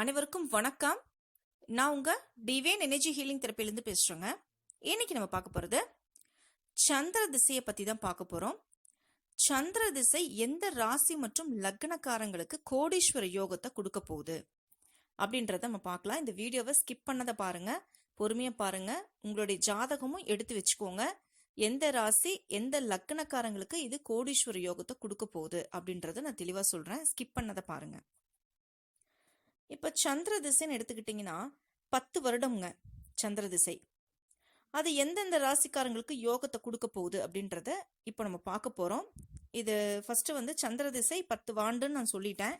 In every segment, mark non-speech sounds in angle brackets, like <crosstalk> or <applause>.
அனைவருக்கும் வணக்கம். நான் உங்க டிவைன் எனர்ஜி ஹீலிங் தெரப்பிலிருந்து பேசுறேங்க. இன்னைக்கு நம்ம பார்க்க போறது சந்திர திசையை பத்தி தான் பார்க்க போறோம். சந்திர திசை எந்த ராசி மற்றும் லக்னக்காரங்களுக்கு கோடீஸ்வர யோகத்தை கொடுக்க போகுது அப்படின்றத நம்ம பார்க்கலாம். இந்த வீடியோவை ஸ்கிப் பண்ணதை பாருங்க. பொறுமையா பாருங்க. உங்களுடைய ஜாதகமும் எடுத்து வச்சுக்கோங்க. எந்த ராசி எந்த லக்னக்காரங்களுக்கு இது கோடீஸ்வர யோகத்தை கொடுக்க போகுது அப்படின்றத நான் தெளிவா சொல்றேன். ஸ்கிப் பண்ணதை பாருங்க. இப்போ சந்திர திசைன்னு எடுத்துக்கிட்டிங்கன்னா பத்து வருடம்ங்க சந்திர திசை. அது எந்தெந்த ராசிக்காரங்களுக்கு யோகத்தை கொடுக்க போகுது அப்படின்றத இப்போ நம்ம பார்க்க போகிறோம் இது ஃபஸ்ட்டு வந்து சந்திர திசை பத்து வாண்டுன்னு நான் சொல்லிட்டேன்.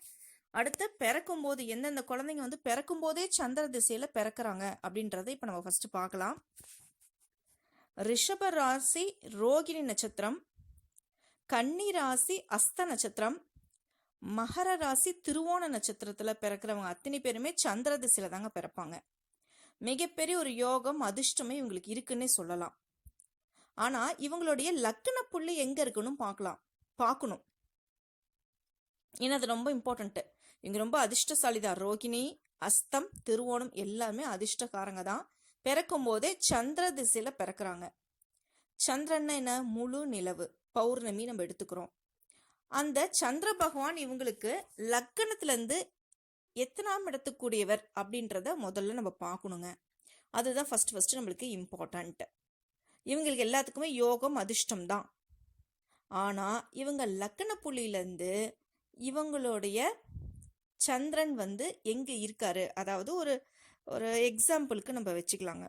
அடுத்து பிறக்கும் போது எந்தெந்த குழந்தைங்க வந்து பிறக்கும் போதே சந்திர திசையில் பிறக்கிறாங்க அப்படின்றத இப்போ நம்ம ஃபஸ்ட்டு பார்க்கலாம். ரிஷப ராசி ரோகிணி நட்சத்திரம் கன்னி ராசி அஸ்த நட்சத்திரம் மகர ராசி திருவோண நட்சத்திரத்துல பிறக்கிறவங்க அத்தனை பேருமே சந்திர திசையில தாங்க பிறப்பாங்க. மிகப்பெரிய ஒரு யோகம் அதிர்ஷ்டமே இவங்களுக்கு இருக்குன்னே சொல்லலாம். ஆனா இவங்களுடைய லக்கண புள்ளி எங்க இருக்குன்னு பார்க்கலாம். பார்க்கணும். ஏன்னா அது ரொம்ப இம்பார்ட்டன்ட்டு இவங்க ரொம்ப அதிர்ஷ்டசாலி தான் ரோகிணி அஸ்தம் திருவோணம் எல்லாமே அதிர்ஷ்டக்காரங்க தான். பிறக்கும் போதே சந்திர திசையில பிறக்கிறாங்க. சந்திரன்னா என்ன? முழு நிலவு. பௌர்ணமி நம்ம எடுத்துக்கிறோம். அந்த சந்திர பகவான் இவங்களுக்கு லக்கணத்துலேருந்து எத்தனாம் இடத்துக்குரியவர் அப்படின்றத முதல்ல நம்ம பார்க்கணுங்க. அதுதான் ஃபர்ஸ்ட் ஃபஸ்ட்டு நம்மளுக்கு இம்பார்ட்டண்ட்டு இவங்களுக்கு எல்லாத்துக்குமே யோகம் அதிர்ஷ்டம் தான். ஆனால் இவங்க லக்கண புள்ளியிலேருந்து இவங்களுடைய சந்திரன் வந்து எங்கே இருக்காரு? அதாவது ஒரு ஒரு எக்ஸாம்பிளுக்கு நம்ம வச்சுக்கலாங்க.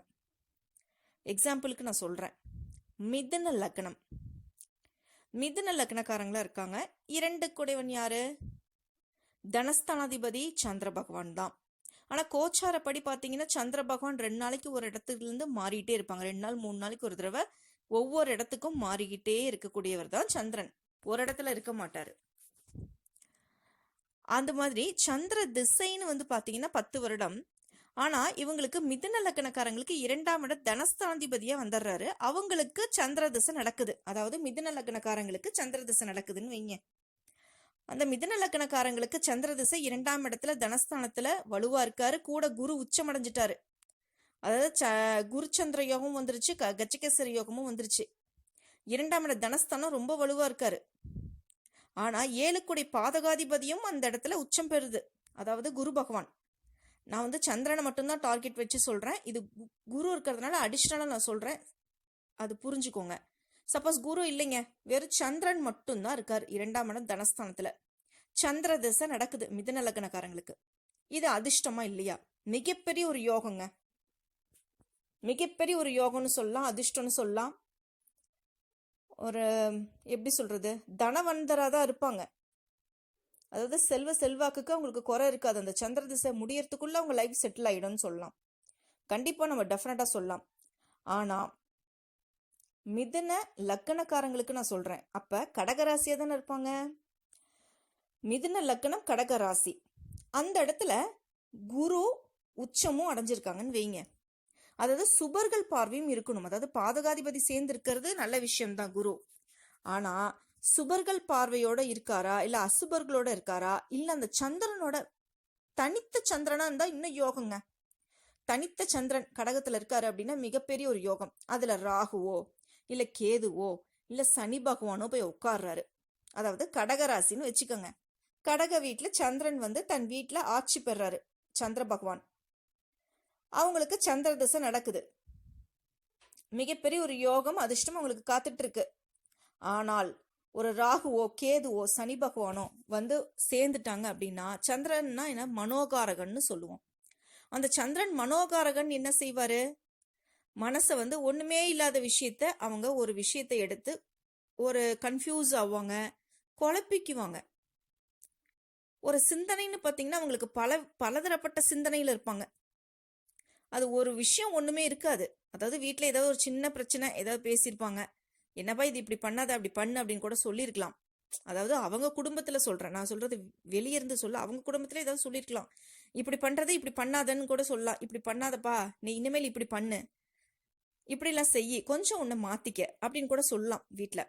எக்ஸாம்பிளுக்கு நான் சொல்கிறேன் மிதுன லக்னம் மிதுன லக்னக்காரங்களா இருக்காங்க. இரண்டு குடைவன் யாரு? தனஸ்தானாதிபதி சந்திர பகவான் தான். ஆனா கோச்சாரப்படி பாத்தீங்கன்னா சந்திர பகவான் ரெண்டு நாளைக்கு ஒரு இடத்துல இருந்து மாறிட்டே இருப்பாங்க. ரெண்டு நாள் மூணு நாளைக்கு ஒரு தடவை ஒவ்வொரு இடத்துக்கும் மாறிக்கிட்டே இருக்கக்கூடியவர் தான் சந்திரன். ஒரு இடத்துல இருக்க மாட்டாரு. அந்த மாதிரி சந்திர திசைன்னு வந்து பாத்தீங்கன்னா பத்து வருடம் ஆனா இவங்களுக்கு மிதுன லக்னக்காரங்களுக்கு இரண்டாம் இட தனஸ்தானாதிபதியா வந்துடுறாரு அவங்களுக்கு சந்திர திசை நடக்குது. அதாவது மிதுன லக்னக்காரங்களுக்கு சந்திர திசை நடக்குதுன்னு வைங்க. அந்த மிதன லக்னக்காரங்களுக்கு சந்திரதிசை இரண்டாம் இடத்துல தனஸ்தானத்துல வலுவா இருக்காரு. கூட குரு உச்சமடைஞ்சிட்டாரு. அதாவது ச குரு சந்திர யோகமும் வந்துருச்சு. க கச்சகேசரி யோகமும் வந்துருச்சு. இரண்டாம் இட தனஸ்தானம் ரொம்ப வலுவா இருக்காரு. ஆனா ஏழுக்குடி பாதகாதிபதியும் அந்த இடத்துல உச்சம் பெறுது. அதாவது குரு பகவான். நான் வந்து சந்திரனை மட்டும்தான் டார்கெட் வச்சு சொல்கிறேன் இது குரு இருக்கிறதுனால அடிஷ்னலாக நான் சொல்கிறேன் அது புரிஞ்சுக்கோங்க. சப்போஸ் குரு இல்லைங்க. வெறும் சந்திரன் மட்டும்தான் இருக்கார். இரண்டாம் இடம் தனஸ்தானத்தில். சந்திர திசை நடக்குது. மிதன லக்னக்காரங்களுக்கு. இது அதிர்ஷ்டமா இல்லையா? மிகப்பெரிய ஒரு யோகங்க. மிகப்பெரிய ஒரு யோகம்னு சொல்லலாம். அதிர்ஷ்டம்னு சொல்லலாம். ஒரு எப்படி சொல்றது? தனவந்தராக தான் இருப்பாங்க. அதாவது செல்வ செல்வாக்குக்கு அவங்களுக்கு குறை இருக்காது. அந்த சந்திர திசை முடியறதுக்குள்ள அவங்க லைஃப் செட்டில் ஆயிடும்னு சொல்லலாம். கண்டிப்பா நம்ம டெஃபினட்டா சொல்லலாம். ஆனா மிதுன லக்கணக்காரங்களுக்கு நான் சொல்றேன். அப்ப கடகராசியா தானே இருப்பாங்க? மிதுன லக்கணம் கடகராசி. அந்த இடத்துல குரு உச்சமும் அடைஞ்சிருக்காங்கன்னு வைங்க. அதாவது சுபர்கள் பார்வையும் இருக்கணும். அதாவது பாதகாதிபதி சேர்ந்து இருக்கிறது நல்ல விஷயம்தான் குரு. ஆனா சுபர்கள் பார்வையோட இருக்காரா? இல்ல அசுபர்களோட இருக்காரா? இல்ல அந்த சந்திரனோட தனித்த சந்திரனா இருந்தா இன்னும் யோகங்க? தனித்த சந்திரன் கடகத்துல இருக்காரு அப்படின்னா மிகப்பெரிய ஒரு யோகம். அதுல ராகுவோ இல்ல கேதுவோ இல்ல சனி பகவானோ போய் உட்கார்றாரு. அதாவது கடகராசின்னு வச்சுக்கோங்க. கடக வீட்டுல சந்திரன் வந்து தன் வீட்டுல ஆட்சி பெறாரு. சந்திர பகவான். அவங்களுக்கு சந்திர திசை நடக்குது. மிகப்பெரிய ஒரு யோகம் அதிர்ஷ்டம் அவங்களுக்கு காத்துட்டு இருக்கு. ஆனால் ஒரு ராகுவோ கேதுவோ சனி பகவானோ வந்து சேர்ந்துட்டாங்க அப்படின்னா சந்திரன்னா என்ன? மனோகாரகன்னு சொல்லுவோம். அந்த சந்திரன் மனோகாரகன் என்ன செய்வாரு? மனசை வந்து ஒண்ணுமே இல்லாத விஷயத்த அவங்க ஒரு விஷயத்தை எடுத்து ஒரு கன்ஃபியூஸ் ஆவாங்க குழப்பிக்குவாங்க. ஒரு சிந்தனைன்னு பார்த்தீங்கன்னா அவங்களுக்கு பல பலதரப்பட்ட சிந்தனையில் இருப்பாங்க. அது ஒரு விஷயம் ஒன்றுமே இருக்காது. அதாவது வீட்டில் ஏதாவது ஒரு சின்ன பிரச்சனை ஏதாவது பேசியிருப்பாங்க. என்னப்பா இது இப்படி பண்ணாத அப்படி பண்ணு அப்படின்னு கூட சொல்லியிருக்கலாம் அதாவது அவங்க குடும்பத்துல சொல்றேன். நான் சொல்றது வெளியே இருந்து சொல்ல அவங்க குடும்பத்துல ஏதாவது சொல்லியிருக்கலாம் இப்படி பண்றதை இப்படி பண்ணாதன்னு கூட சொல்லலாம். இப்படி பண்ணாதப்பா நீ இனிமேல் இப்படி பண்ணு. இப்படிலாம் செய்யி கொஞ்சம் உன்னை மாத்திக்க அப்படின்னு கூட சொல்லலாம் வீட்டில்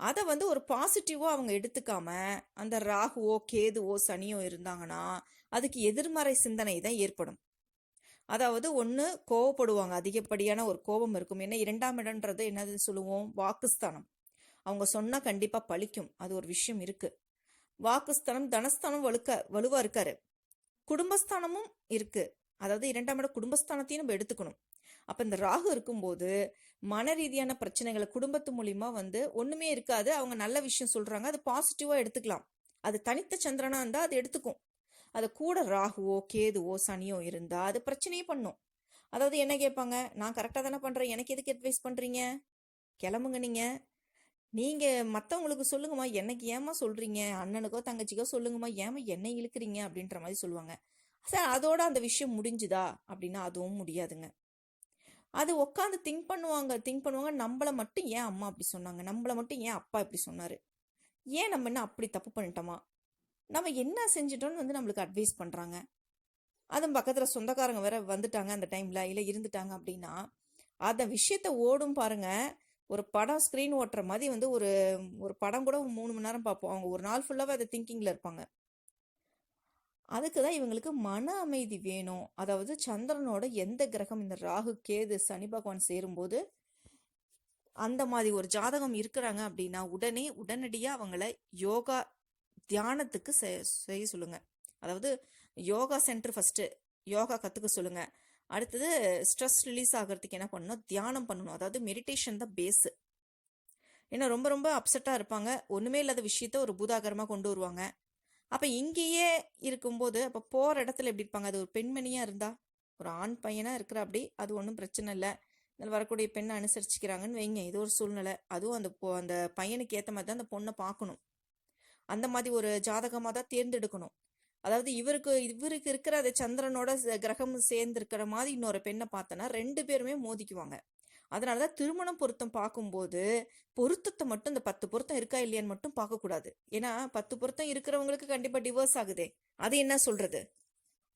அதை வந்து ஒரு பாசிட்டிவோ அவங்க எடுத்துக்காம அந்த ராகுவோ கேதுவோ சனியோ இருந்தாங்கன்னா அதுக்கு எதிர்மறை சிந்தனை தான் ஏற்படும். அதாவது ஒன்று கோவப்படுவாங்க. அதிகப்படியான ஒரு கோபம் இருக்கும். ஏன்னா இரண்டாம் இடம்ன்றது என்னது சொல்லுவோம்? வாக்குஸ்தானம். அவங்க சொன்னால் கண்டிப்பாக பழிக்கும். அது ஒரு விஷயம் இருக்கு. வாக்குஸ்தானம் தனஸ்தானம் வலுக்க வலுவாக இருக்காரு. குடும்பஸ்தானமும் இருக்கு. அதாவது இரண்டாம் இடம் குடும்பஸ்தானத்தையும் நம்ம எடுத்துக்கணும். அப்ப இந்த ராகு இருக்கும்போது மன ரீதியான பிரச்சனைகளை குடும்பத்து மூலியமா வந்து ஒண்ணுமே இருக்காது. அவங்க நல்ல விஷயம் சொல்றாங்க. அது பாசிட்டிவா எடுத்துக்கலாம். அது தனித்த சந்திரனா இருந்தா அது எடுத்துக்கும். அது கூட ராகுவோ கேதுவோ சனியோ இருந்தா அது பிரச்சனையே பண்ணும். அதாவது என்ன கேட்பாங்க? நான் கரெக்டாக தானே பண்ணுறேன் எனக்கு எதுக்கு அட்வைஸ் பண்ணுறீங்க கிளம்புங்க நீங்கள் நீங்கள் மற்றவங்களுக்கு சொல்லுங்கம்மா. எனக்கு ஏமா சொல்கிறீங்க அண்ணனுக்கோ தங்கச்சிக்கோ சொல்லுங்கம்மா. ஏமா என்னை இழுக்கிறீங்க? அப்படின்ற மாதிரி சொல்லுவாங்க. சார் அதோட அந்த விஷயம் முடிஞ்சுதா? அப்படின்னா அதுவும் முடியாதுங்க. அது உட்காந்து திங்க் பண்ணுவாங்க. திங்க் பண்ணுவாங்க. நம்மளை மட்டும் ஏன் அம்மா அப்படி சொன்னாங்க? நம்மளை மட்டும் ஏன் அப்பா இப்படி சொன்னார்? ஏன் நம்ம என்ன அப்படி தப்பு பண்ணிட்டோமா? நம்ம என்ன செஞ்சிட்டோம்னு வந்து நம்மளுக்கு அட்வைஸ் பண்ணுறாங்க அதுவும் பக்கத்தில் சொந்தக்காரங்க வேற வந்துட்டாங்க அந்த டைமில் இல்லை இருந்துட்டாங்க அப்படின்னா அந்த விஷயத்த ஓடும் பாருங்கள் ஒரு படம் ஸ்க்ரீன் ஓட்டுற மாதிரி வந்து ஒரு ஒரு படம் கூட ஒரு மூணு மணி நேரம் பார்ப்போம். அவங்க ஒரு நாள் ஃபுல்லாகவே அதை திங்கிங்கில் இருப்பாங்க. அதுக்கு தான் இவங்களுக்கு மன அமைதி வேணும். அதாவது சந்திரனோட எந்த கிரகம் இந்த ராகு கேது சனி பகவான் சேரும்போது அந்த மாதிரி ஒரு ஜாதகம் இருக்கிறாங்க அப்படின்னா உடனே உடனடியாக அவங்கள யோகா தியானத்துக்கு செய்ய சொல்லுங்க. அதாவது யோகா சென்டர் ஃபஸ்ட்டு யோகா கற்றுக்க சொல்லுங்க. அடுத்தது ஸ்ட்ரெஸ் ரிலீஸ் ஆகிறதுக்கு என்ன பண்ணணும்? தியானம் பண்ணணும். அதாவது மெடிடேஷன் தான் பேஸு ஏன்னா ரொம்ப ரொம்ப அப்செட்டாக இருப்பாங்க. ஒன்றுமே இல்லாத விஷயத்த ஒரு பூதாகரமாக கொண்டு வருவாங்க. அப்போ இங்கேயே இருக்கும்போது அப்போ போகிற இடத்துல எப்படி இருப்பாங்க? அது ஒரு பெண்மணியாக இருந்தா ஒரு ஆண் பையனாக இருக்கிற அப்படி அது ஒன்றும் பிரச்சனை இல்லை. இதில் வரக்கூடிய பெண்ணை அனுசரிச்சுக்கிறாங்கன்னு வைங்க. இது ஒரு சூழ்நிலை. அதுவும் அந்த அந்த பையனுக்கு ஏற்ற மாதிரி தான் அந்த பொண்ணை பார்க்கணும். அந்த மாதிரி ஒரு ஜாதகமாக தான் தேர்ந்தெடுக்கணும். அதாவது இவருக்கு இவருக்கு இருக்கிற அந்த சந்திரனோட ச- கிரகம் சேர்ந்துருக்கிற மாதிரி இன்னொரு பெண்ணை பார்த்தனா ரெண்டு பேருமே மோதிக்குவாங்க. அதனாலதான் திருமணம் பொருத்தம் பார்க்கும்போது பொருத்தத்தை மட்டும் இந்த பத்து பொருத்தம் இருக்கா இல்லையான்னு மட்டும் பார்க்கக்கூடாது. ஏன்னா பத்து பொருத்தம் இருக்கிறவங்களுக்கு கண்டிப்பாக டிவோர்ஸ் ஆகுதே. அது என்ன சொல்றது?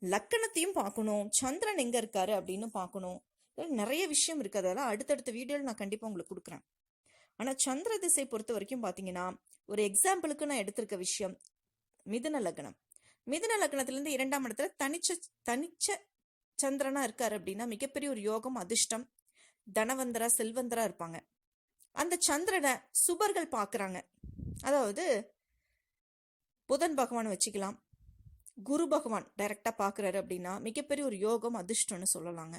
லக்கணத்தையும் பார்க்கணும். சந்திரன் எங்க இருக்காரு அப்படின்னு பார்க்கணும். நிறைய விஷயம் இருக்கு. அதெல்லாம் அடுத்தடுத்த வீடியோவில் நான் கண்டிப்பாக உங்களுக்கு கொடுக்குறேன். ஆனால் சந்திர திசை பொறுத்த வரைக்கும் பார்த்தீங்கன்னா ஒரு எக்ஸாம்பிளுக்கு நான் எடுத்திருக்க விஷயம் மிதுன லக்னம். மிதுன லக்னத்திலேருந்து இரண்டாம் இடத்துல தனிச்ச தனிச்ச சந்திரனா இருக்காரு அப்படின்னா மிகப்பெரிய ஒரு யோகம் அதிர்ஷ்டம் தனவந்தரா செல்வந்தரா இருப்பாங்க. அந்த சந்திரனை சுபர்கள் பார்க்குறாங்க அதாவது புதன் பகவான் வச்சுக்கலாம். குரு பகவான் டைரக்டாக பார்க்கறாரு அப்படின்னா மிகப்பெரிய ஒரு யோகம் அதிர்ஷ்டம்னு சொல்லலாங்க.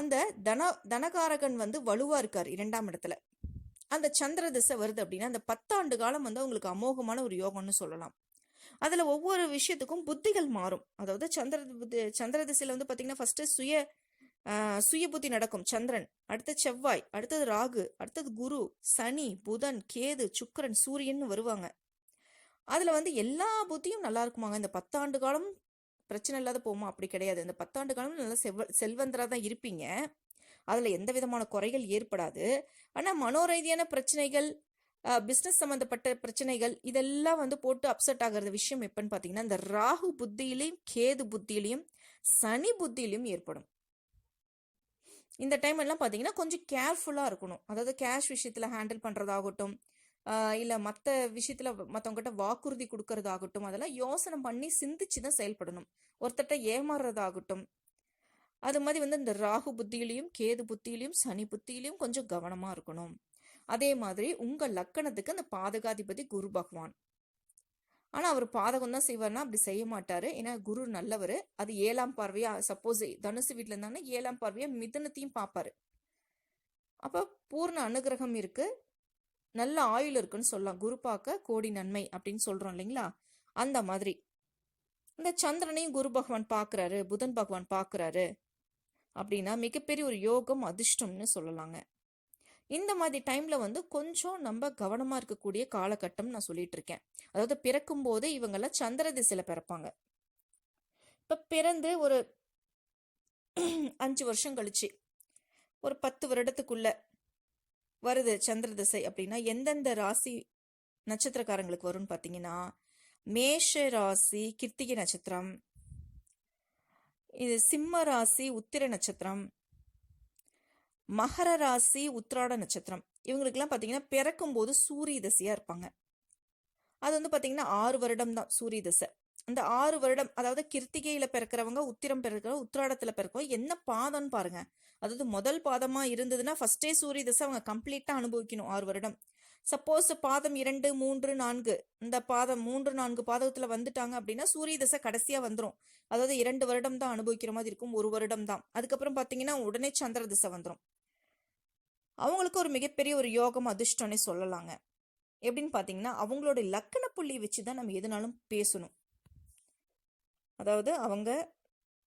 அந்த தன தனகாரகன் வந்து வலுவா இருக்கார் இரண்டாம் இடத்துல. அந்த சந்திர திசை வருது அப்படின்னா அந்த பத்தாண்டு காலம் வந்து அவங்களுக்கு அமோகமான ஒரு யோகம்னு சொல்லலாம். அதுல ஒவ்வொரு விஷயத்துக்கும் புத்திகள் மாறும். அதாவது சந்திர சந்திர திசையில வந்து பாத்தீங்கன்னா ஃபர்ஸ்ட் சுய சுய புத்தி நடக்கும். சந்திரன் அடுத்த செவ்வாய் அடுத்தது ராகு அடுத்தது குரு சனி புதன் கேது சுக்கரன் சூரியன் வருவாங்க. அதுல வந்து எல்லா புத்தியும் நல்லா இருக்குமாங்க. இந்த பத்தாண்டு காலம் பிரச்சனை இல்லாத போமா? அப்படி கிடையாது. இந்த பத்தாண்டு காலம் நல்லா செவ்வ செல்வந்தராக தான் இருப்பீங்க. அதில் எந்த விதமான குறைகள் ஏற்படாது. ஆனால் மனோரீதியான பிரச்சனைகள் பிஸ்னஸ் சம்மந்தப்பட்ட பிரச்சனைகள் இதெல்லாம் வந்து போட்டு அப்செட் ஆகிறது விஷயம் எப்பன்னு பார்த்தீங்கன்னா இந்த ராகு புத்தியிலையும் கேது புத்தியிலையும் சனி புத்தியிலையும் ஏற்படும். இந்த டைம் எல்லாம் பார்த்தீங்கன்னா கொஞ்சம் கேர்ஃபுல்லாக இருக்கணும். அதாவது கேஷ் விஷயத்தில் ஹேண்டில் பண்ணுறதாகட்டும் இல்லை மற்ற விஷயத்தில் மற்றவங்ககிட்ட வாக்குறுதி கொடுக்கறதாகட்டும் அதெல்லாம் யோசனை பண்ணி சிந்திச்சு தான் செயல்படணும். ஒருத்தட்ட ஏமாறுறதாகட்டும் அது மாதிரி வந்து இந்த ராகு புத்தியிலையும் கேது புத்தியிலையும் சனி புத்தியிலையும் கொஞ்சம் கவனமாக இருக்கணும். அதே மாதிரி உங்கள் லக்கணத்துக்கு அந்த பாதகாதிபதி குரு பகவான். ஆனால் அவர் பாதகம் தான் செய்வார்னா அப்படி செய்ய மாட்டார். ஏன்னா குரு நல்லவர். அது ஏழாம் பார்வையா சப்போஸ் தனுசு வீட்டில் இருந்தாங்கன்னா ஏழாம் பார்வையா மிதனத்தையும் பார்ப்பாரு. அப்போ பூர்ண அனுகிரகம் இருக்குது நல்ல ஆயுள் இருக்குன்னு சொல்லலாம். குரு பார்க்க கோடி நன்மை அப்படின்னு சொல்றோம் இல்லைங்களா? அந்த மாதிரி. இந்த சந்திரனையும் குரு பகவான் பார்க்கறாரு புதன் பகவான் பார்க்குறாரு அப்படின்னா மிகப்பெரிய ஒரு யோகம் அதிர்ஷ்டம்னு சொல்லலாங்க. இந்த மாதிரி டைம்ல வந்து கொஞ்சம் நம்ம கவனமா இருக்கக்கூடிய காலகட்டம் நான் சொல்லிட்டு இருக்கேன். அதாவது பிறக்கும் போதே இவங்கெல்லாம் சந்திர திசையில பிறப்பாங்க. இப்ப பிறந்து ஒரு <clears throat> அஞ்சு வருஷம் கழிச்சு ஒரு பத்து வருடத்துக்குள்ள வருது சந்திர திசை அப்படின்னா எந்தெந்த ராசி நட்சத்திரக்காரங்களுக்கு வரும்னு பார்த்தீங்கன்னா மேஷ ராசி கிருத்திகை நட்சத்திரம் இது சிம்ம ராசி உத்திர நட்சத்திரம் மகர ராசி உத்திராட நட்சத்திரம். இவங்களுக்கெல்லாம் பார்த்தீங்கன்னா பிறக்கும் போது சூரிய திசையாக இருப்பாங்க. அது வந்து பார்த்தீங்கன்னா ஆறு வருடம் தான் சூரிய தசை. இந்த ஆறு வருடம் அதாவது கிருத்திகையில பிறக்கிறவங்க உத்திரம் பிறக்கிற உத்திராடத்துல பிறக்கிறவங்க என்ன பாதம்னு பாருங்க. அதாவது முதல் பாதமா இருந்ததுன்னா ஃபர்ஸ்டே சூரிய தசை அவங்க கம்ப்ளீட்டா அனுபவிக்கணும் ஆறு வருடம். சப்போஸ் பாதம் இரண்டு மூன்று நான்கு. இந்த பாதம் மூன்று நான்கு பாதத்துல வந்துட்டாங்க அப்படின்னா சூரிய தசை கடைசியா வந்துடும் அதாவது இரண்டு வருடம் தான் அனுபவிக்கிற மாதிரி இருக்கும் ஒரு வருடம் தான். அதுக்கப்புறம் பாத்தீங்கன்னா உடனே சந்திர திசை வந்துடும் அவங்களுக்கு ஒரு மிகப்பெரிய ஒரு யோகம் அதிர்ஷ்டம்னே சொல்லலாங்க. எப்படின்னு பார்த்தீங்கன்னா அவங்களோட லக்கண புள்ளி வச்சு தான் நம்ம எதுனாலும் பேசணும். அதாவது அவங்க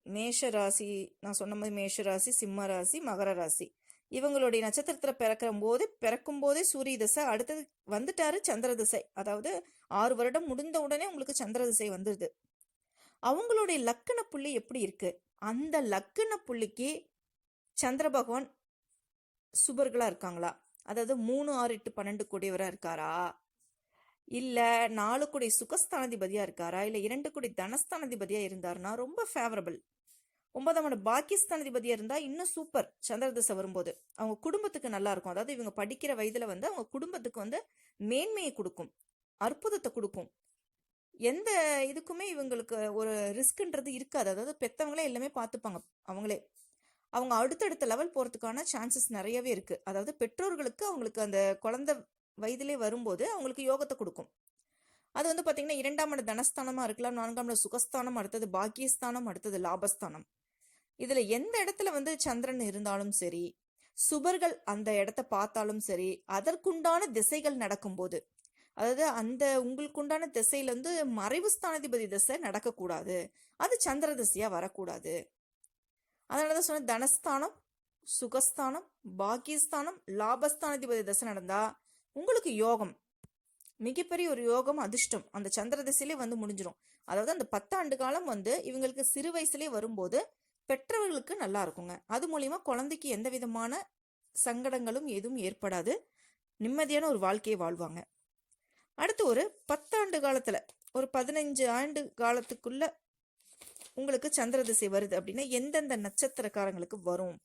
மேஷ ராசி நான் சொன்ன மாதிரி மேஷ ராசி சிம்ம ராசி மகர ராசி. இவங்களுடைய நட்சத்திரத்தில் பிறக்கிற போது பிறக்கும் போதே சூரிய திசை அடுத்தது வந்துட்டாரு சந்திர திசை. அதாவது ஆறு வருடம் முடிந்த உடனே உங்களுக்கு சந்திர திசை வந்துடுது அவங்களுடைய லக்கண புள்ளி எப்படி இருக்கு? அந்த லக்கண புள்ளிக்கு சந்திர பகவான் சுபர்களா இருக்காங்களா? அதாவது மூணு ஆறு எட்டு பன்னெண்டு கூடியவரா இருக்காரா? இல்ல நாலு கோடி சுகஸ்தானாதிபதியா இருக்காரா? இல்ல இரண்டு கோடி தனஸ்தானாதிபதியா இருந்தாருன்னா ரொம்ப ஃபேவரபிள் ஒன்பதாம் ஆண்டு பாகிஸ்தானாதிபதியா இருந்தா இன்னும் சூப்பர் சந்திர திசை வரும்போது. அவங்க குடும்பத்துக்கு நல்லா இருக்கும். அதாவது இவங்க படிக்கிற வயதுல வந்து அவங்க குடும்பத்துக்கு வந்து மேன்மையை கொடுக்கும். அற்புதத்தை கொடுக்கும். எந்த இதுக்குமே இவங்களுக்கு ஒரு ரிஸ்க்ன்றது இருக்காது. அதாவது பெத்தவங்களே எல்லாமே பார்த்துப்பாங்க அவங்களே. அவங்க அடுத்தடுத்த லெவல் போறதுக்கான சான்சஸ் நிறையவே இருக்கு. அதாவது பெற்றோர்களுக்கு அவங்களுக்கு அந்த குழந்தை வயதிலே வரும்போது அவங்களுக்கு யோகத்தை கொடுக்கும். அது வந்து பார்த்தீங்கன்னா இரண்டாம் இடம் தனஸ்தானமாக இருக்கலாம் நான்காம் இடம் சுகஸ்தானம் அடுத்தது பாக்கியஸ்தானம் அடுத்தது லாபஸ்தானம். இதில் எந்த இடத்துல வந்து சந்திரன் இருந்தாலும் சரி சுபர்கள் அந்த இடத்த பார்த்தாலும் சரி அதற்குண்டான திசைகள் நடக்கும்போது அதாவது அந்த உங்களுக்குண்டான திசையிலேருந்து மறைவு ஸ்தானாதிபதி திசை நடக்கக்கூடாது. அது சந்திர திசையாக வரக்கூடாது. அதனாலதான் சொன்ன தனஸ்தானம் சுகஸ்தானம் பாக்கியஸ்தானம் லாபஸ்தானாதிபதி திசை நடந்தால் உங்களுக்கு யோகம். மிகப்பெரிய ஒரு யோகம் அதிர்ஷ்டம். அந்த சந்திர திசையிலே வந்து முடிஞ்சிடும் அதாவது அந்த பத்தாண்டு காலம் வந்து இவங்களுக்கு சிறு வயசுலேயே வரும்போது பெற்றவர்களுக்கு நல்லா இருக்குங்க. அது மூலியமா குழந்தைக்கு எந்த விதமான சங்கடங்களும் எதுவும் ஏற்படாது. நிம்மதியான ஒரு வாழ்க்கையை வாழ்வாங்க. அடுத்து ஒரு பத்தாண்டு காலத்துல ஒரு பதினஞ்சு ஆண்டு காலத்துக்குள்ள உங்களுக்கு சந்திர திசை வருது அப்படின்னா எந்தெந்த நட்சத்திரக்காரங்களுக்கு வரும்?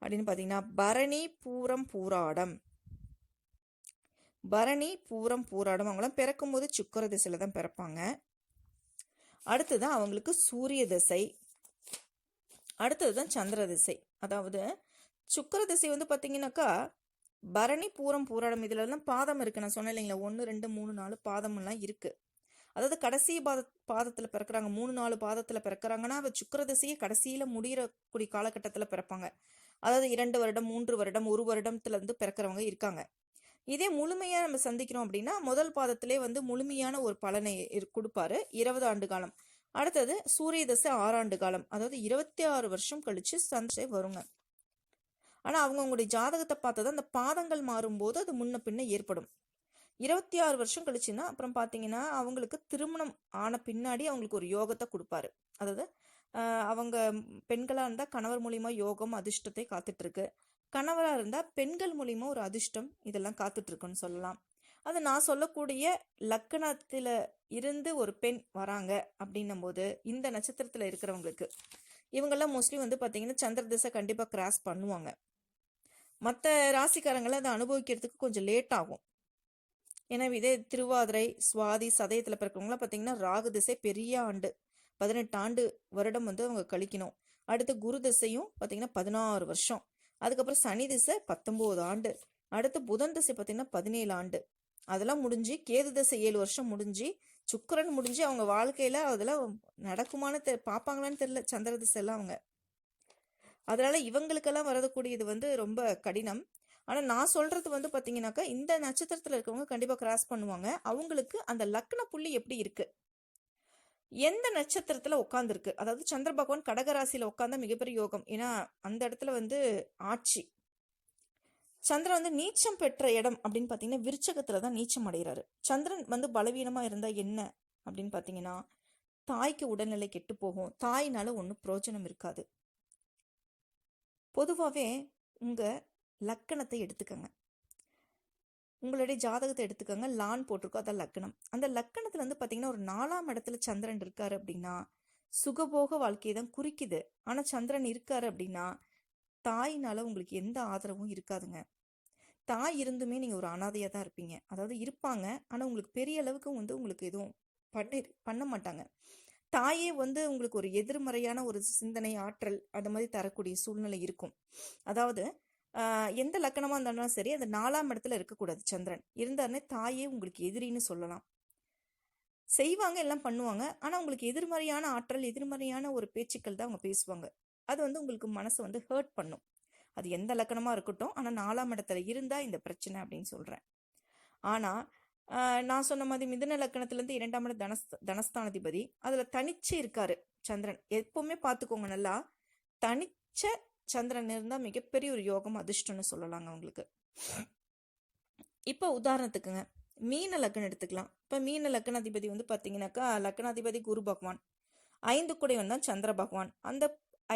அப்படின்னு பார்த்தீங்கன்னா பரணி பூரம் பூராடம். பரணி பூரம் பூராடம் அவங்களாம் பிறக்கும்போது சுக்கர திசையில தான் பிறப்பாங்க. அடுத்ததான் அவங்களுக்கு சூரிய திசை. அடுத்தது தான் சந்திர திசை. அதாவது சுக்கர திசை வந்து பார்த்தீங்கன்னாக்கா பரணி பூரம் பூராடம் இதுல எல்லாம் பாதம் இருக்கு. நான் சொன்னேன் இல்லைங்களா? ஒன்று ரெண்டு மூணு நாலு பாதம் எல்லாம் இருக்கு. அதாவது கடைசி பாத பாதத்தில் பிறக்கிறாங்க. மூணு நாலு பாதத்தில் பிறக்கிறாங்கன்னா அவ சுக்கர திசையை கடைசியில் முடியறக்கூடிய காலகட்டத்தில் பிறப்பாங்க. அதாவது இரண்டு வருடம் மூன்று வருடம் ஒரு வருடத்துல இருந்து பிறக்கிறவங்க இருக்காங்க. இதே முழுமையாக நம்ம சந்திக்கிறோம் அப்படின்னா முதல் பாதத்திலே வந்து முழுமையான ஒரு பலனை இரு- கொடுப்பாரு. இருபது ஆண்டு காலம். அடுத்தது சூரிய தசை ஆறாண்டு காலம். அதாவது இருபத்தி ஆறு வருஷம் கழிச்சு சந்தை வருங்க. ஆனால் அவங்க அவங்களுடைய ஜாதகத்தை பார்த்தது அந்த பாதங்கள் மாறும்போது அது முன்ன பின்ன ஏற்படும். இருபத்தி ஆறு வருஷம் கழிச்சுன்னா அப்புறம் பார்த்தீங்கன்னா அவங்களுக்கு திருமணம் ஆன பின்னாடி அவங்களுக்கு ஒரு யோகத்தை கொடுப்பாரு. அதாவது அவங்க பெண்களாக இருந்தால் கணவர் மூலியமாக யோகம் அதிர்ஷ்டத்தை காத்துட்டு கணவராக இருந்தால் பெண்கள் மூலிமா ஒரு அதிர்ஷ்டம் இதெல்லாம் காத்துட்ருக்குன்னு சொல்லலாம். அது நான் சொல்லக்கூடிய லக்கணத்தில் இருந்து ஒரு பெண் வராங்க அப்படின்னும் போது இந்த நட்சத்திரத்தில் இருக்கிறவங்களுக்கு இவங்கெல்லாம் மோஸ்ட்லி வந்து பார்த்தீங்கன்னா சந்திர திசை கண்டிப்பாக கிராஸ் பண்ணுவாங்க. மற்ற ராசிக்காரங்களை அதை அனுபவிக்கிறதுக்கு கொஞ்சம் லேட் ஆகும். ஏன்னா இதே திருவாதிரை சுவாதி சதயத்தில் பிறக்கிறவங்களாம் பார்த்தீங்கன்னா ராகு திசை பெரிய ஆண்டு. பதினெட்டு ஆண்டு வருடம் வந்து அவங்க கழிக்கணும். அடுத்து குரு திசையும் பார்த்தீங்கன்னா பதினாறு வருஷம். அதுக்கப்புறம் சனி திசை பத்தொம்போது ஆண்டு. அடுத்து புதன் திசை பார்த்தீங்கன்னா பதினேழு ஆண்டு. அதெல்லாம் முடிஞ்சு கேது திசை ஏழு வருஷம் முடிஞ்சு சுக்கரன் முடிஞ்சு அவங்க வாழ்க்கையில அதெல்லாம் நடக்குமான்னு தெ பார்ப்பாங்களான்னு தெரியல சந்திர திசை எல்லாம் அவங்க. அதனால இவங்களுக்கெல்லாம் வரக்கூடியது வந்து ரொம்ப கடினம். ஆனா நான் சொல்றது வந்து பாத்தீங்கன்னாக்கா இந்த நட்சத்திரத்துல இருக்கவங்க கண்டிப்பா கிராஸ் பண்ணுவாங்க. அவங்களுக்கு அந்த லக்ன புள்ளி எப்படி இருக்கு? எந்த நட்சத்திரத்துல உட்காந்துருக்கு அதாவது சந்திர பகவான் கடகராசியில உட்காந்தா மிகப்பெரிய யோகம். ஏன்னா அந்த இடத்துல வந்து ஆட்சி. சந்திரன் வந்து நீச்சம் பெற்ற இடம் அப்படின்னு பார்த்தீங்கன்னா விருச்சகத்துல தான் நீச்சம் அடைகிறாரு. சந்திரன் வந்து பலவீனமா இருந்தா என்ன அப்படின்னு பார்த்தீங்கன்னா தாய்க்கு உடல்நிலை கெட்டு போகும். தாயினால ஒன்றும் பிரயோஜனம் இருக்காது. பொதுவாகவே உங்கள் லக்கணத்தை எடுத்துக்கங்க. உங்களுடைய ஜாதகத்தை எடுத்துக்கோங்க. லான் போட்டிருக்கோம் அதான் லக்கணம். அந்த லக்கணத்துல வந்து பார்த்தீங்கன்னா ஒரு நாலாம் இடத்துல சந்திரன் இருக்காரு அப்படின்னா சுகபோக வாழ்க்கையை தான் குறிக்குது. ஆனா சந்திரன் இருக்காரு அப்படின்னா தாயினால உங்களுக்கு எந்த ஆதரவும் இருக்காதுங்க. தாய் இருந்துமே நீங்க ஒரு அனாதையா தான் இருப்பீங்க. அதாவது இருப்பாங்க. ஆனா உங்களுக்கு பெரிய அளவுக்கு வந்து உங்களுக்கு எதுவும் பண்ணி பண்ண மாட்டாங்க. தாயே வந்து உங்களுக்கு ஒரு எதிர்மறையான ஒரு சிந்தனை ஆற்றல் அந்த மாதிரி தரக்கூடிய சூழ்நிலை இருக்கும். அதாவது எந்த லக்கணமாக இருந்தாலும் சரி அது நாலாம் இடத்துல இருக்கக்கூடாது சந்திரன். இருந்தாருன்னே தாயே உங்களுக்கு எதிரின்னு சொல்லலாம். செய்வாங்க எல்லாம் பண்ணுவாங்க. ஆனால் உங்களுக்கு எதிர்மறையான ஆற்றல் எதிர்மறையான ஒரு பேச்சுக்கள் தான் அவங்க பேசுவாங்க. அது வந்து உங்களுக்கு மனசை வந்து ஹர்ட் பண்ணும். அது எந்த லக்கணமாக இருக்கட்டும் ஆனால் நாலாம் இடத்துல இருந்தால் இந்த பிரச்சனை அப்படின்னு சொல்கிறேன் ஆனால் நான் சொன்ன மாதிரி மிதன லக்கணத்துலேருந்து இரண்டாம் இடம் தனஸ் தனஸ்தானாதிபதி. அதில் தனிச்சு இருக்காரு சந்திரன். எப்பவுமே பார்த்துக்கோங்க நல்லா தனிச்ச சந்திரன் இருந்தால் மிகப்பெரிய ஒரு யோகம் அதிர்ஷ்டம்னு சொல்லலாங்க அவங்களுக்கு. இப்போ உதாரணத்துக்குங்க மீன லக்னம் எடுத்துக்கலாம். இப்போ மீன லக்னாதிபதி வந்து பார்த்தீங்கன்னாக்கா லக்னாதிபதி குரு பகவான். ஐந்து குடைவன் தான் சந்திர பகவான். அந்த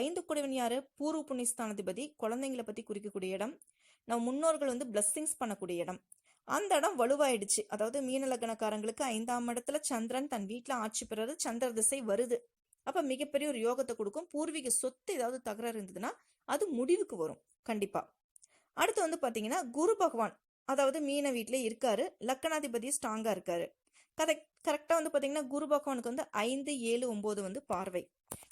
ஐந்து குடைவன் யாரு? பூர்வ புண்ணியஸ்தானாதிபதி குழந்தைங்களை பற்றி குறிக்கக்கூடிய இடம். நம்ம முன்னோர்கள் வந்து பிளஸ்ஸிங்ஸ் பண்ணக்கூடிய இடம். அந்த இடம் வலுவாயிடுச்சு. அதாவது மீன லக்னக்காரங்களுக்கு ஐந்தாம் இடத்துல சந்திரன் தன் வீட்டில் ஆட்சி பெறாரு சந்திர திசை வருது. அப்ப மிகப்பெரிய ஒரு யோகத்தை கொடுக்கும். பூர்வீக சொத்து ஏதாவது தகராறு இருந்ததுன்னா அது முடிவுக்கு வரும். கண்டிப்பா. அடுத்து வந்து பாத்தீங்கன்னா குரு பகவான் அதாவது மீன வீட்டிலே இருக்காரு. லக்கணாதிபதி ஸ்ட்ராங்கா இருக்காரு. கதை கரெக்டாக வந்து பார்த்தீங்கன்னா குரு பகவானுக்கு வந்து ஐந்து ஏழு ஒம்பது வந்து பார்வை.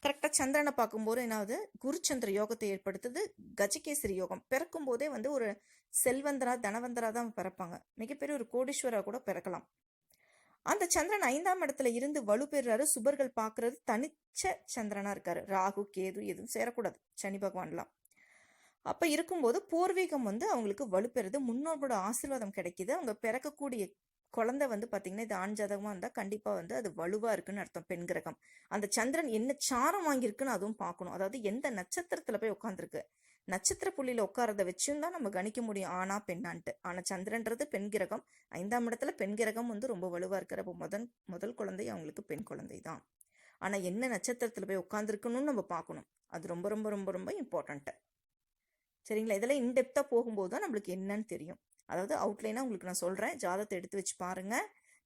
கரெக்டாக சந்திரனை பார்க்கும்போது என்னாவது? குருச்சந்திர யோகத்தை ஏற்படுத்துது. கஜகேசரி யோகம். பிறக்கும் போதே வந்து ஒரு செல்வந்தரா தனவந்தரா தான் பிறப்பாங்க. மிகப்பெரிய ஒரு கோடீஸ்வரா கூட பிறக்கலாம். அந்த சந்திரன் ஐந்தாம் இடத்துல இருந்து வலுப்பெறாரு. சுபர்கள் பார்க்கறது தனிச்ச சந்திரனா இருக்காரு. ராகு கேது எதுவும் சேரக்கூடாது. சனி பகவான்லாம். அப்ப இருக்கும்போது பூர்வீகம் வந்து அவங்களுக்கு வலுப்பெறுது. முன்னோர்களோட ஆசீர்வாதம் கிடைக்குது. அவங்க பிறக்கக்கூடிய குழந்தை வந்து பாத்தீங்கன்னா இது ஆண் ஜாதகமா இருந்தா கண்டிப்பா வந்து அது வலுவா இருக்குன்னு அர்த்தம் பெண் கிரகம். அந்த சந்திரன் என்ன சாரம் வாங்கியிருக்குன்னு அதுவும் பார்க்கணும். அதாவது எந்த நட்சத்திரத்துல போய் உட்காந்துருக்கு நட்சத்திர புள்ளியில உட்காரத வச்சும் தான் நம்ம கணிக்க முடியும். ஆனா பெண்ணான்ட்டு. ஆனா சந்திரன்றது பெண் கிரகம். ஐந்தாம் இடத்துல பெண் கிரகம் வந்து ரொம்ப வலுவா இருக்கிற முதன் முதல் குழந்தை அவங்களுக்கு பெண் குழந்தை தான். ஆனா என்ன நட்சத்திரத்துல போய் உட்காந்துருக்கணும்னு நம்ம பார்க்கணும். அது ரொம்ப ரொம்ப ரொம்ப ரொம்ப இம்பார்ட்டன்ட் சரிங்களா? இதெல்லாம் இன்டெப்த்தாக போகும்போது தான் நம்மளுக்கு என்னன்னு தெரியும். அதாவது அவுட்லைனாக உங்களுக்கு நான் சொல்கிறேன் ஜாதகத்தை எடுத்து வச்சு பாருங்க.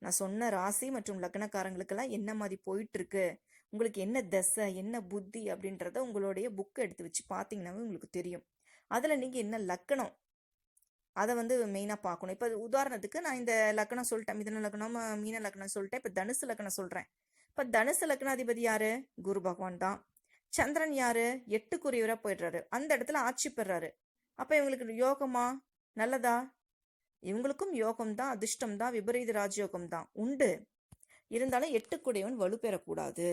நான் சொன்ன ராசி மற்றும் லக்னக்காரங்களுக்கெல்லாம் என்ன மாதிரி போயிட்டு இருக்கு? உங்களுக்கு என்ன தசை என்ன புத்தி அப்படின்றத உங்களுடைய புக்கை எடுத்து வச்சு பார்த்தீங்கன்னாவே உங்களுக்கு தெரியும். அதில் நீங்கள் என்ன லக்கணம் அதை வந்து மெயினாக பார்க்கணும். இப்போ உதாரணத்துக்கு நான் இந்த லக்கணம் சொல்லிட்டேன் மிதன லக்கணம் மீன லக்கணம் சொல்லிட்டேன் இப்போ தனுசு லக்கணம் சொல்கிறேன் இப்போ தனுசு லக்னாதிபதி யாரு? குரு பகவான் தான். சந்திரன் யாரு? எட்டுக்குரியவரா போயிடுறாரு. அந்த இடத்துல ஆட்சி பெறாரு. அப்போ இவங்களுக்கு யோகமா? நல்லதா? இவங்களுக்கும் யோகம் தான் அதிர்ஷ்டம் தான் விபரீத ராஜயோகம் தான் உண்டு. இருந்தாலும் எட்டுக்குடையவன் வலுப்பெறக்கூடாது.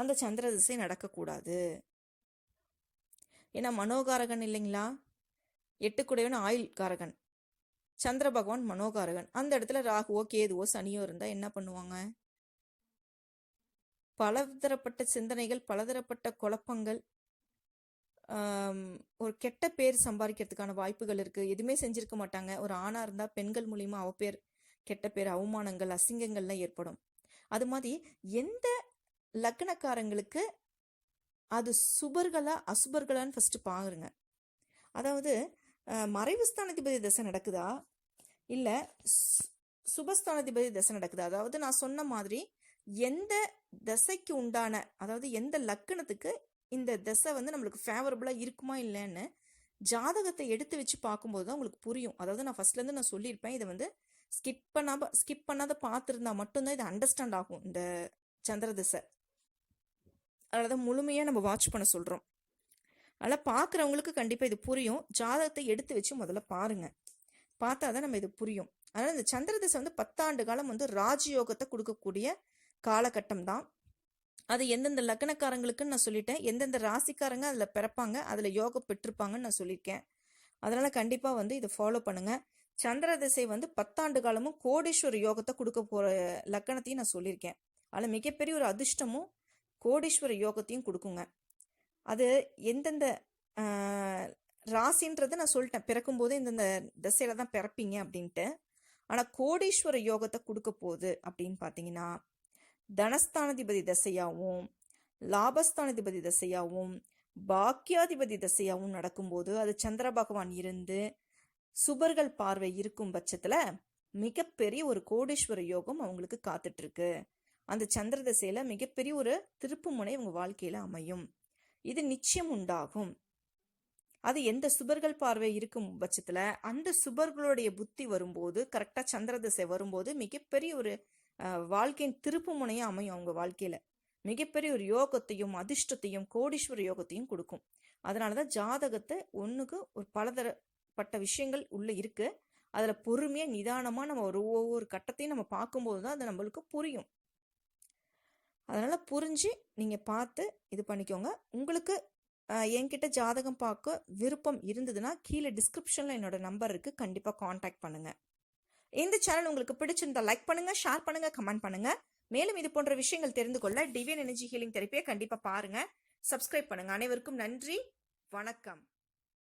அந்த சந்திர திசை நடக்கக்கூடாது. ஏன்னா மனோகாரகன் இல்லைங்களா? எட்டுக்குடையவன் ஆயுள் காரகன் சந்திர பகவான் மனோகாரகன். அந்த இடத்துல ராகுவோ கேதுவோ சனியோ இருந்தா என்ன பண்ணுவாங்க? பலதரப்பட்ட சிந்தனைகள் பலதரப்பட்ட குழப்பங்கள் ஒரு கெட்ட பேர் சம்பாதிக்கிறதுக்கான வாய்ப்புகள் இருக்கு. எதுவுமே செஞ்சிருக்க மாட்டாங்க. ஒரு ஆணா இருந்தா பெண்கள் மூலியமா அவ பேர் கெட்ட பேர் அவமானங்கள் அசிங்கங்கள்லாம் ஏற்படும். அது மாதிரி எந்த லக்னக்காரங்களுக்கு அது சுபர்களா அசுபர்களான்னு ஃபர்ஸ்ட் பாருங்க. அதாவது அஹ், மறைவு ஸ்தானாதிபதி தசை நடக்குதா? இல்ல சுபஸ்தானாதிபதி தசை நடக்குதா? அதாவது நான் சொன்ன மாதிரி எந்த தசைக்கு உண்டான அதாவது எந்த லக்கணத்துக்கு இந்த தசை வந்து நம்மளுக்கு ஃபேவரபுளா இருக்குமா இல்லைன்னு ஜாதகத்தை எடுத்து வச்சு பார்க்கும்போது தான் உங்களுக்கு புரியும். அதாவது நான் ஃபர்ஸ்ட்ல இருந்து நான் சொல்லியிருப்பேன். இதை வந்து ஸ்கிப் பண்ணாம ஸ்கிப் பண்ணாத பார்த்துருந்தா மட்டும்தான் இது அண்டர்ஸ்டாண்ட் ஆகும் இந்த சந்திர திசை. அதனால தான் முழுமையாக நம்ம வாட்ச் பண்ண சொல்கிறோம் அதனால் பார்க்குறவங்களுக்கு கண்டிப்பாக இது புரியும். ஜாதகத்தை எடுத்து வச்சு முதல்ல பாருங்கள் பார்த்தா தான் நம்ம இது புரியும். அதனால் இந்த சந்திர திசை வந்து பத்தாண்டு காலம் வந்து ராஜயோகத்தை கொடுக்கக்கூடிய காலகட்டம் தான். அது எந்தெந்த லக்னக்காரங்களுக்குன்னு நான் சொல்லிட்டேன். எந்தெந்த ராசிக்காரங்க அதில் பிறப்பாங்க அதில் யோகம் பெற்றிருப்பாங்கன்னு நான் சொல்லியிருக்கேன். அதனால் கண்டிப்பாக வந்து இதை ஃபாலோ பண்ணுங்கள் சந்திர திசை வந்து பத்தாண்டு காலமும் கோடீஸ்வர யோகத்தை கொடுக்க போகிற லக்கணத்தையும் நான் சொல்லியிருக்கேன். அதில் மிகப்பெரிய ஒரு அதிர்ஷ்டமும் கோடீஸ்வர யோகத்தையும் கொடுக்குங்க. அது எந்தெந்த ராசின்றதை நான் சொல்லிட்டேன். பிறக்கும்போது இந்தந்த திசையில தான் பிறப்பீங்க அப்படின்ட்டு. ஆனால் கோடீஸ்வர யோகத்தை கொடுக்க போகுது அப்படின்னு பார்த்தீங்கன்னா தனஸ்தானாதிபதி திசையாகவும் லாபஸ்தானாதிபதி திசையாகவும் பாக்கியாதிபதி திசையாகவும் நடக்கும்போது அது சந்திர பகவான் இருந்து சுபர்கள் பார்வை இருக்கும் பட்சத்துல மிகப்பெரிய ஒரு கோடீஸ்வர யோகம் அவங்களுக்கு காத்துட்டு இருக்கு அந்த சந்திர தசையில மிகப்பெரிய ஒரு திருப்புமுனை உங்க வாழ்க்கையில அமையும். இது நிச்சயம் உண்டாகும். அது எந்த சுபர்கள் பார்வை இருக்கும் பட்சத்துல அந்த சுபர்களுடைய புத்தி வரும்போது கரெக்டா சந்திர திசை வரும்போது மிகப்பெரிய ஒரு வாழ்க்கையின் திருப்பு முனையாக அமையும் அவங்க வாழ்க்கையில். மிகப்பெரிய ஒரு யோகத்தையும் அதிர்ஷ்டத்தையும் கோடீஸ்வர யோகத்தையும் கொடுக்கும். அதனாலதான் ஜாதகத்தை ஒன்றுக்கு ஒரு பலதர பட்ட விஷயங்கள் உள்ளே இருக்கு. அதில் பொறுமையாக நிதானமாக நம்ம ஒரு ஒவ்வொரு கட்டத்தையும் நம்ம பார்க்கும்போது தான் அது நம்மளுக்கு புரியும். அதனால் புரிஞ்சு நீங்கள் பார்த்து இது பண்ணிக்கோங்க. உங்களுக்கு என்கிட்ட ஜாதகம் பார்க்க விருப்பம் இருந்ததுன்னா கீழே டிஸ்கிரிப்ஷனில் என்னோட நம்பர் இருக்குது கண்டிப்பாக காண்டாக்ட் பண்ணுங்கள் இந்த சேனல் உங்களுக்கு பிடிச்சிருந்தா லைக் பண்ணுங்கள் ஷேர் பண்ணுங்கள் கமெண்ட் பண்ணுங்கள் மேலும் இது போன்ற விஷயங்கள் தெரிந்து கொள்ள டிவியன் எனர்ஜி ஹீலிங் தெரப்பியை கண்டிப்பாக பாருங்கள் சப்ஸ்கிரைப் பண்ணுங்கள் அனைவருக்கும் நன்றி. வணக்கம்.